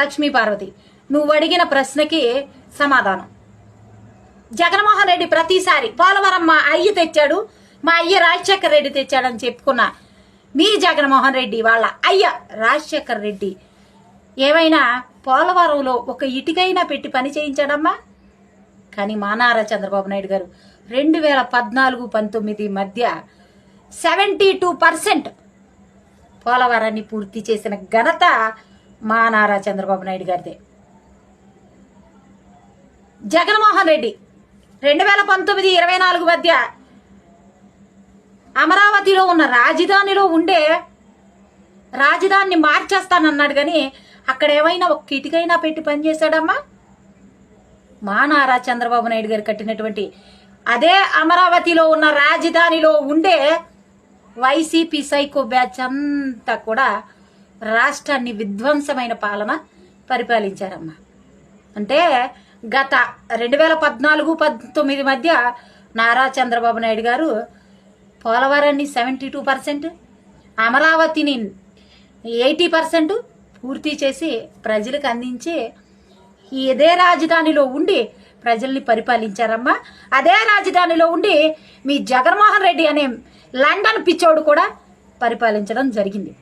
లక్ష్మీ పార్వతి నువ్వు అడిగిన ప్రశ్నకి సమాధానం. జగన్మోహన్ రెడ్డి ప్రతిసారి పోలవరం మా అయ్య తెచ్చాడు మా అయ్య రాజశేఖర్ రెడ్డి తెచ్చాడని చెప్పుకున్న మీ జగన్మోహన్ రెడ్డి వాళ్ళ అయ్య రాజశేఖర్ రెడ్డి ఏమైనా పోలవరంలో ఒక ఇటుకైనా పెట్టి పని చేయించాడమ్మా? కానీ మా నారా చంద్రబాబు నాయుడు గారు రెండు వేల పద్నాలుగు పంతొమ్మిది మధ్య సెవెంటీ టూ పర్సెంట్ పోలవరాన్ని పూర్తి చేసిన ఘనత మా నారా చంద్రబాబు నాయుడు గారిదే. జగన్మోహన్ రెడ్డి రెండు వేల పంతొమ్మిది ఇరవై నాలుగు మధ్య అమరావతిలో ఉన్న రాజధానిలో ఉండే రాజధానిని మార్చేస్తానన్నాడు కానీ అక్కడ ఏమైనా ఒక కిటికైనా పెట్టి పనిచేశాడమ్మా? మా నారా చంద్రబాబు నాయుడు గారు కట్టినటువంటి అదే అమరావతిలో ఉన్న రాజధానిలో ఉండే వైసీపీ సైకో బ్యాచ్ అంతా కూడా రాష్ట్రాన్ని విధ్వంసమైన పాలన పరిపాలించారమ్మా. అంటే గత రెండు వేల పద్నాలుగు పంతొమ్మిది మధ్య నారా చంద్రబాబు నాయుడు గారు పోలవరాన్ని సెవెంటీ టూ పర్సెంట్ అమరావతిని ఎయిటీ పర్సెంట్ పూర్తి చేసి ప్రజలకు అందించి ఇదే రాజధానిలో ఉండి ప్రజల్ని పరిపాలించారమ్మా. అదే రాజధానిలో ఉండి మీ జగన్మోహన్ రెడ్డి అనే లండన్ పిచ్చోడు కూడా పరిపాలించడం జరిగింది.